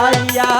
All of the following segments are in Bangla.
আইয়া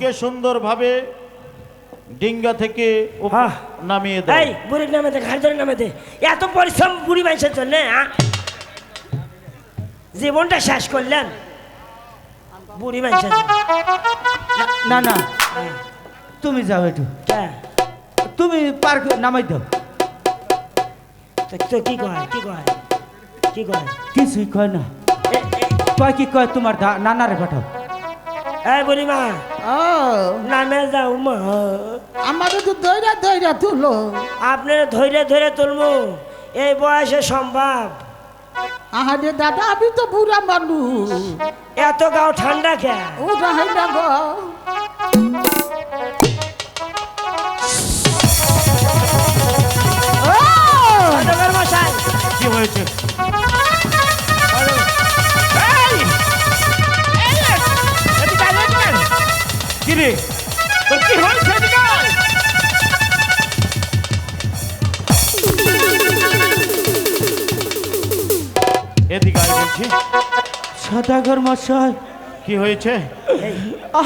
বুড়িকে সুন্দরভাবে ডিঙ্গা থেকে হ্যাঁ। নামিয়ে দেয় এই বুড়ির নামে দে ঘাড় ধরে নামে দে। এত পরিশ্রম বুড়ি মানুষের জন্য? জীবনটা শেষ করলেন বুড়ি মানুষের না না তুমি যাও একটু। হ্যাঁ। তুমি পার্ক নামাই দাও। তো কি কয় কি কয় কি কয়? কিছুই কয় না। কয় কি কয় তোমার নানারে পাঠাও। এই বুড়ি মা ও। নামে যাও মা। আমাদের তো দৈরা দৈরা তুলো। আপনার ধৈর্য ধরে তুলমু। এই বয়সে সম্ভব। আহারে দাদা আমি তো বুড়া মানুষ। এত গাও ঠান্ডা কে? ও রাহাই গো। ও! সদাগর মশাই কি হয়েছে? সদাগর মশাই। কি হয়েছে?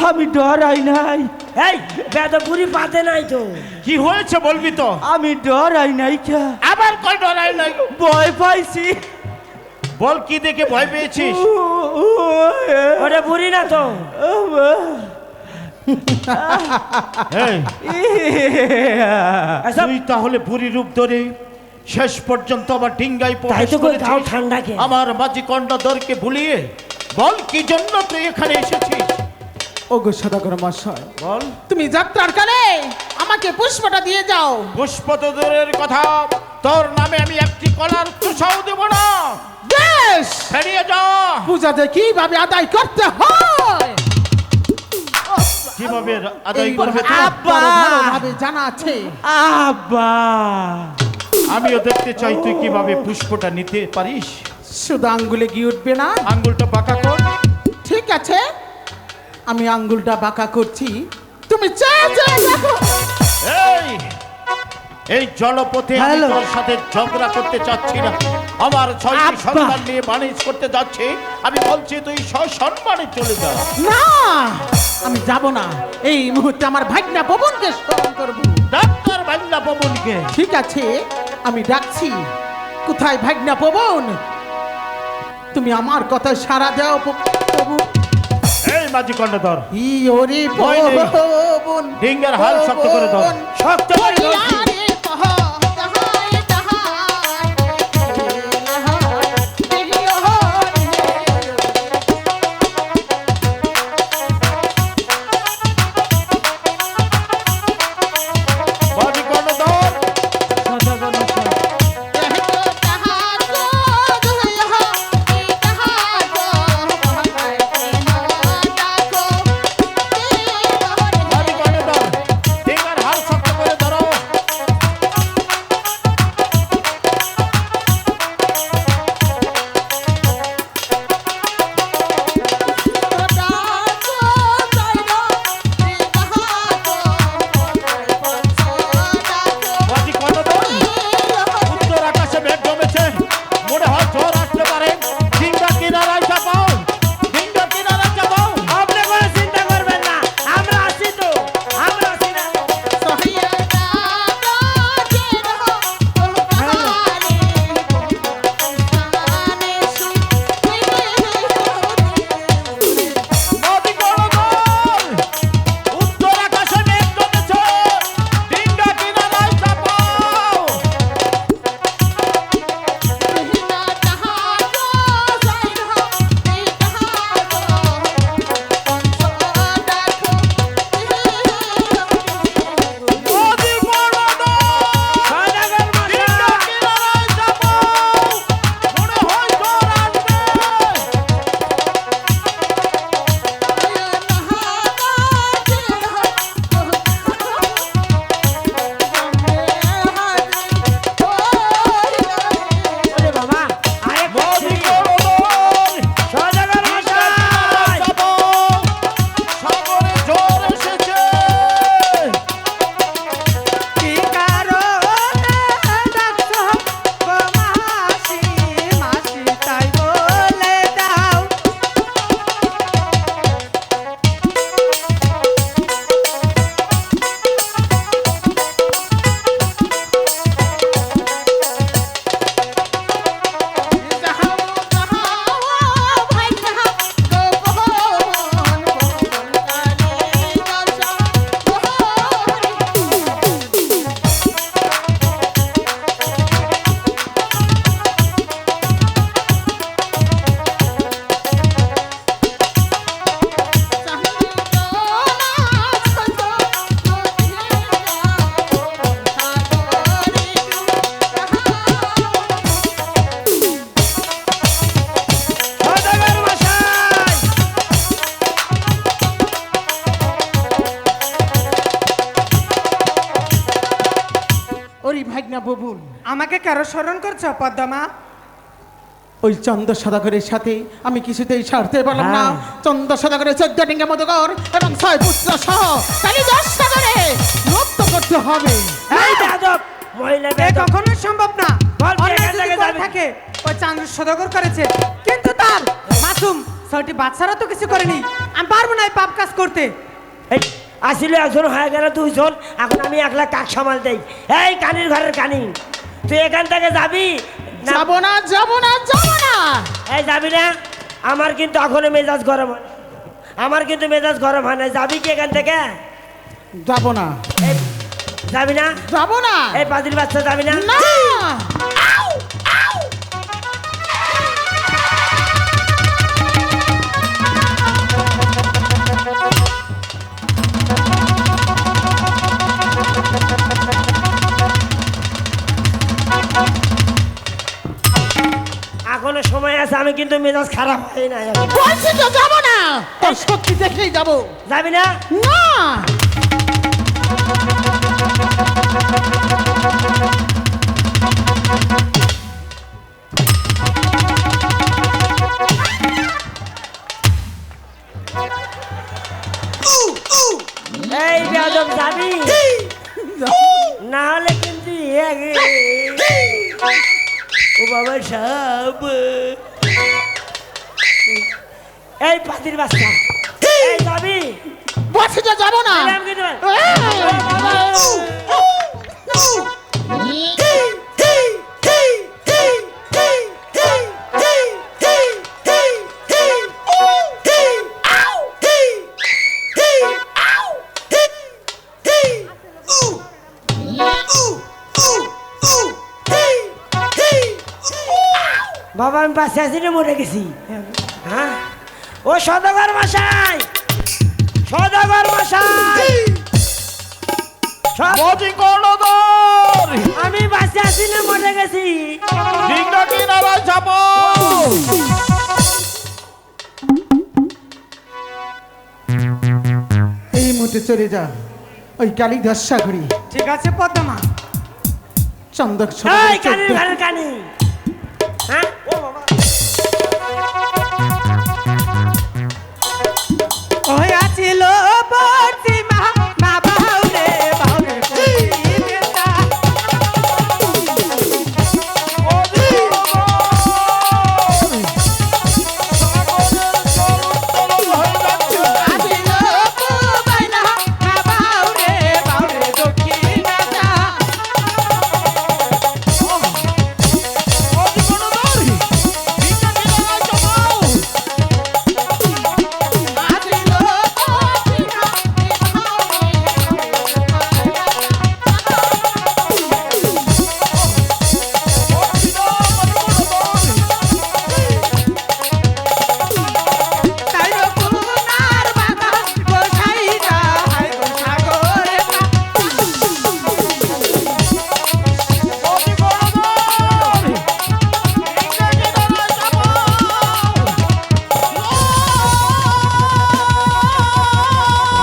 আমি ডরাই নাই। এই বেদ বুড়ি পাতে নাই তো। কি হয়েছে বলবি তো? আমি ডরাই নাই কে? আবার কই ডরাই নাই? ভয় পাইছি। বল কি দেখে ভয় পেয়েছিস? ওটা বুড়ি না তো। তুই তাহলে বুড়ি রূপ ধরে শেষ পর্যন্ত আমার ডিঙ্গাই তো আমার মাঝি কন্ডাদরকে ভুলিয়ে বল কি জন্য তুই এখানে এসেছিস? ও গো সদাগর মশাই বল। তুমি যাত্রার কালে আমাকে পুষ্পটা দিয়ে যাও। পুষ্পতদূরের কথা তোর নামে আমি একটি কলার তুষাও দেব না। বেশ! ফেরিয়ে যা। পূজাতে কীভাবে আদায় করতে হয়। কীভাবে আদায় করবে আব্বা! ভালোভাবে জানা আছে। আব্বা। আমিও দেখতে চাই তুই কীভাবে পুষ্পটা নিতে পারিস? শুধু আঙ্গুলে গিয়ে উঠবে না? আঙ্গুলটা বাঁকা কর। ঠিক আছে। আমি আঙ্গুলটা বাঁকা করছি। তুমি এই এই জলপথে আমি তোর সাথে ঝগড়া করতে চাচ্ছি না। আমার ছয়টি সন্তান নিয়ে বাণিজ্য করতে যাচ্ছি। আমি বলছি তুই সসম্মানে চলে যা। না আমি যাব না। এই মুহূর্তে আমার ভাগ্না পবনকে স্মরণ করব। ডাক্তার বাংলা পবনকে ঠিক আছে। আমি ডাকছি। কোথায় ভাগ্না পবন তুমি আমার কথা সারা দাও প্রভু। এই মাঝি কণ্ঠধর। ই ওরে ভয় নেই। পবন ডিঙ্গার হাল শক্ত করে ধর। শক্ত করে ধর। কেন স্মরণ করছ পদ্মা ওই চন্দ্র সদাগরের সাথে আমি কিছুতেই ছাড়তে পারলাম না। হ্যাঁ। চন্দ্র সদাগরের চোদ্দ ডিঙ্গে মধুকর এবং ছয় পুত্র সহ কালী দশ সাগরে মুক্ত করতে হবে। কখনো সম্ভব না। থেকে করে ওই চান্দ্র সদাগর করেছে। কিন্তু তার মাসুম ছয়টি বাচ্চারা তো কিছু করেনি। আমি পারব না এই পাপ কাজ করতে। এই আসিল একজন হয়ে গেল দুইজন এখন আমি একলা কাক সামাল দেই। এই কানির ঘরের কানি। তুই এখান থেকে যাবি? না যাব না যাব না যাব না। এই যাবি না? আমার কিন্তু এখনও মেজাজ গরম হয় আমার কিন্তু মেজাজ গরম হয় না। যাবি কি এখান থেকে? যাব না। যাবি না? যাব না। এই পাদির বাচ্চা যাবি না? না। কিন্তু মেজাজ খারাপ হয় না। বলছি তো যাব না। তোর শক্তি দেখেই যাব। যাবি না? না। এই বেয়াদব যাবি? না হলে কিন্তু ও বাবা সাপ। এই পাতির বাচ্চা। এই! যাবি তো যাব না। বাবা আমি পাশে আছি না মরে গেছি। হ্যাঁ। ও সদাগর মশাই! সদাগর মশাই! সদ- মজি কর্ণধর! আমি বাসে আছি না মরে গেছি। এই মুহূর্তে চলে যা। ওই কালী দশ সাগরে ঠিক আছে পদ্মা চন্দক কানি। হ্যাঁ? ও বাবা।